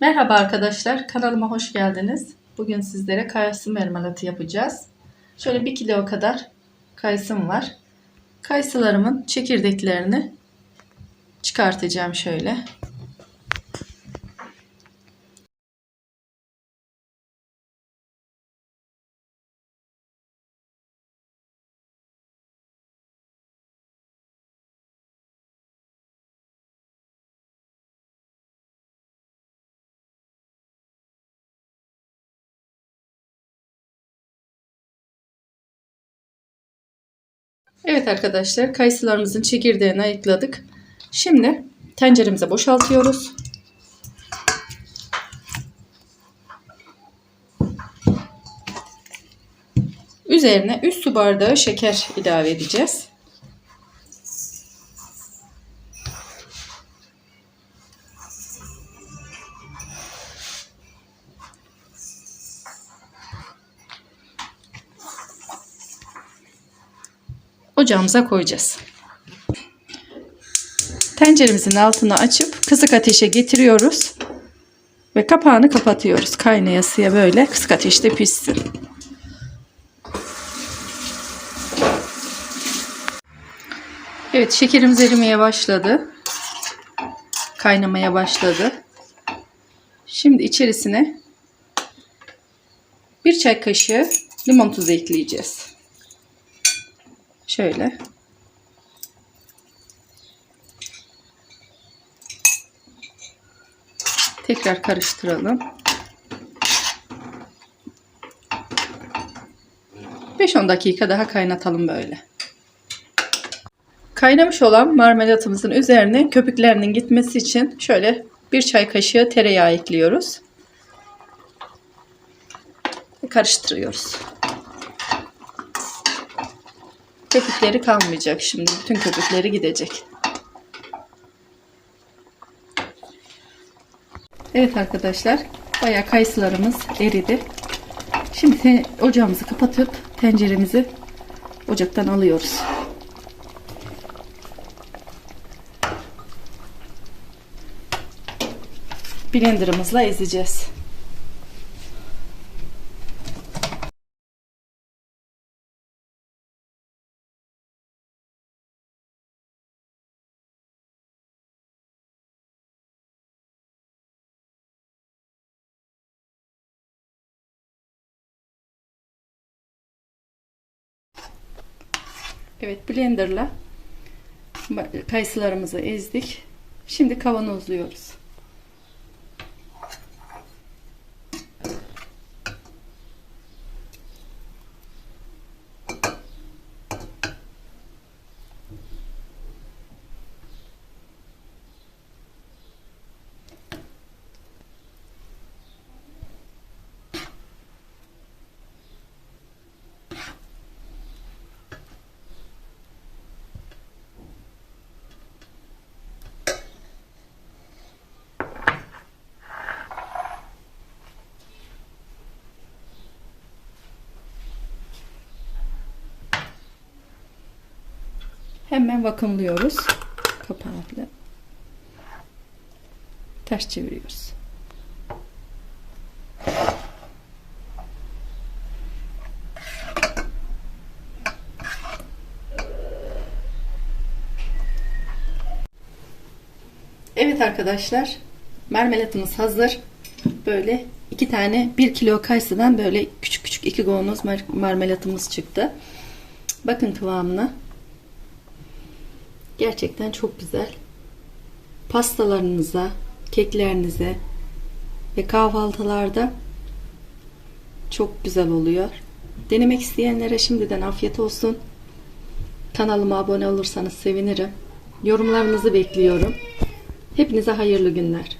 Merhaba arkadaşlar, kanalıma hoş geldiniz. Bugün sizlere kayısı marmelatı yapacağız. Şöyle 1 kilo kadar kayısım var. Kayısılarımın çekirdeklerini çıkartacağım şöyle. Evet arkadaşlar kayısılarımızın çekirdeğini ayıkladık. Şimdi tenceremize boşaltıyoruz. Üzerine 3 su bardağı şeker ilave edeceğiz. Ocağımıza koyacağız. Tenceremizin altını açıp kısık ateşe getiriyoruz. Ve kapağını kapatıyoruz. Kaynayasıya böyle kısık ateşte pişsin. Evet şekerimiz erimeye başladı. Kaynamaya başladı. Şimdi içerisine bir çay kaşığı limon tuzu ekleyeceğiz. Şöyle. Tekrar karıştıralım. 5-10 dakika daha kaynatalım böyle. Kaynamış olan marmelatımızın üzerine köpüklerinin gitmesi için şöyle bir çay kaşığı tereyağı ekliyoruz. Karıştırıyoruz. Köpükleri kalmayacak şimdi. Bütün köpükleri gidecek. Evet arkadaşlar. Bayağı kayısılarımız eridi. Şimdi ocağımızı kapatıp tenceremizi ocaktan alıyoruz. Blenderımızla ezeceğiz. Evet blenderla kayısılarımızı ezdik. Şimdi kavanozluyoruz. Hemen vakumluyoruz. Kapağıyla. Ters çeviriyoruz. Evet arkadaşlar. Marmelatımız hazır. Böyle iki tane bir kilo kayısıdan böyle küçük küçük iki kavanoz mar marmelatımız çıktı. Bakın kıvamına. Gerçekten çok güzel. Pastalarınıza, keklerinize ve kahvaltılarda çok güzel oluyor. Denemek isteyenlere şimdiden afiyet olsun. Kanalıma abone olursanız sevinirim. Yorumlarınızı bekliyorum. Hepinize hayırlı günler.